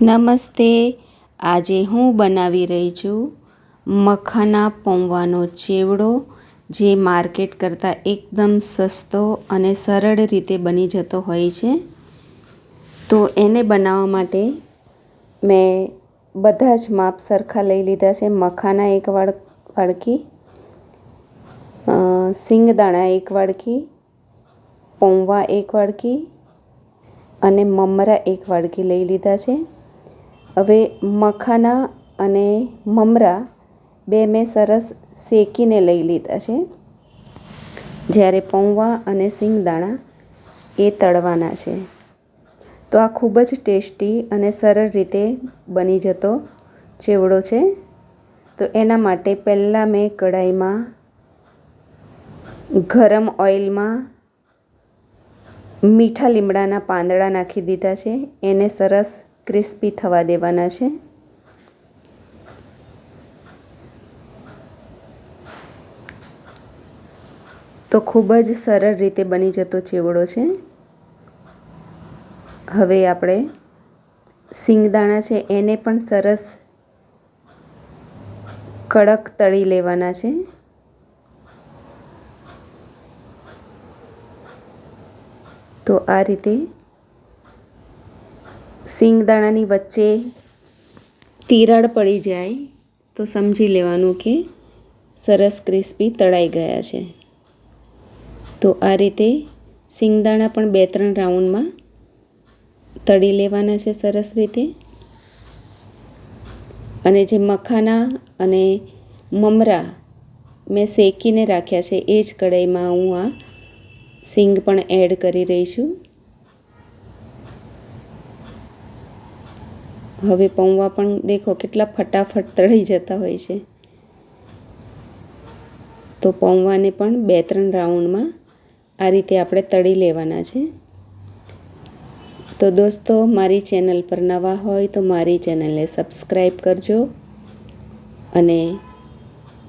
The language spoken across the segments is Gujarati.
નમસ્તે. આજે હું બનાવી રહી છું મખાના પૌવાનો ચેવડો, જે માર્કેટ કરતાં એકદમ સસ્તો અને સરળ રીતે બની જતો હોય છે. તો એને બનાવવા માટે મેં બધા જ માપ સરખા લઈ લીધા છે. મખાના એક વાળ વાડકી સિંગદાણા એક વાડકી પૌવા એક વાડકી અને મમરા એક વાડકી લઈ લીધા છે. હવે મખાના અને મમરા બે મેં સરસ શેકીને લઈ લીધા છે. જ્યારે પૌવા અને સિંગદાણા એ તળવાના છે. તો આ ખૂબ જ ટેસ્ટી અને સરળ રીતે બની જતો ચેવડો છે. તો એના માટે પહેલાં મેં કઢાઈમાં ગરમ ઓઇલમાં મીઠા લીમડાના પાંદડા નાખી દીધા છે. એને સરસ ક્રિસ્પી થવા દેવાના છે. તો ખૂબ જ સરળ રીતે બની જતો ચેવડો છે. હવે આપણે સિંગદાણા છે, એને પણ સરસ કડક તળી લેવાના છે. તો આ રીતે સિંગદાણાની વચ્ચે તિરાડ પડી જાય તો સમજી લેવાનું કે સરસ ક્રિસ્પી તળાઈ ગયા છે. તો આ રીતે સિંગદાણા પણ બે ત્રણ રાઉન્ડમાં તળી લેવાના છે સરસ રીતે. અને જે મખાના અને મમરા મેં શેકીને રાખ્યા છે એ જ કઢાઈમાં હું આ સિંગ પણ એડ કરી રહી છું. હવે પૌવા પણ દેખો કેટલા ફટાફટ તળી જતા હોય છે. તો પૌવાને પણ બે ત્રણ રાઉન્ડમાં આ રીતે આપણે તળી લેવાના છે. તો દોસ્તો, મારી ચેનલ પર નવા હોય તો મારી ચેનલને સબસ્ક્રાઈબ કરજો અને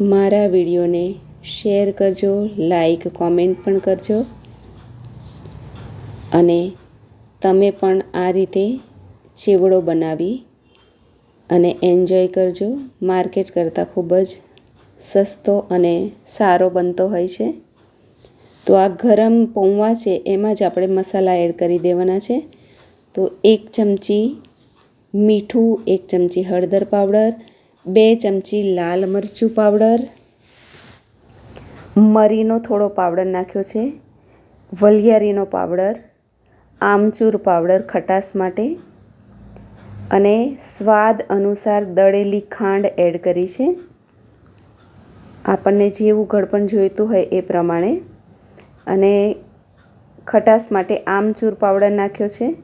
મારા વિડીયોને શેર કરજો, લાઈક, કોમેન્ટ પણ કરજો. અને તમે પણ આ રીતે ચેવડો બનાવી અને એન્જોય કરજો. માર્કેટ કરતાં ખૂબ જ સસ્તો અને સારો બનતો હોય છે. તો આ ગરમ પૌવા છે, એમાં જ આપણે મસાલા એડ કરી દેવાના છે. તો એક ચમચી મીઠું, એક ચમચી હળદર પાવડર, બે ચમચી લાલ મરચું પાવડર, મરીનો થોડો પાવડર નાખ્યો છે, વલિયારીનો પાવડર, આમચૂર પાવડર ખટાશ માટે અને સ્વાદ અનુસાર દળેલી ખાંડ એડ કરી છે. આપણને જેવું ગળપણ જોઈતું હોય એ પ્રમાણે. અને ખટાશ માટે આમચૂર પાવડર નાખ્યો છે.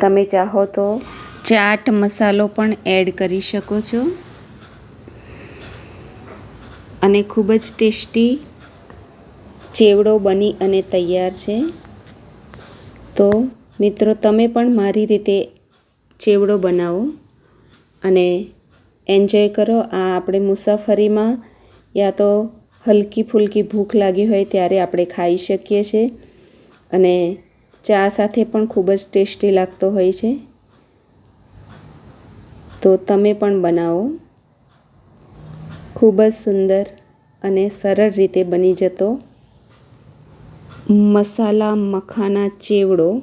તમે ચાહો તો ચાટ મસાલો પણ એડ કરી શકો છો. અને ખૂબ જ ટેસ્ટી ચેવડો બની અને તૈયાર છે. તો મિત્રો, તમે પણ મારી રીતે ચેવડો બનાવો અને એન્જોય કરો. આ આપણે મુસાફરીમાં યા તો હલકી ફૂલકી ભૂખ લાગી હોય ત્યારે આપણે ખાઈ શકીએ છીએ અને ચા સાથે પણ ખૂબ જ ટેસ્ટી લાગતો હોય છે. તો તમે પણ બનાવો. ખૂબ જ સુંદર અને સરળ રીતે બની જતો મસાલા મખાના ચેવડો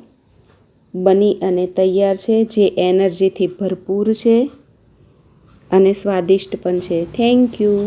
બની અને તૈયાર છે જે એનર્જીથી ભરપૂર છે અને સ્વાદિષ્ટ પણ છે. Thank you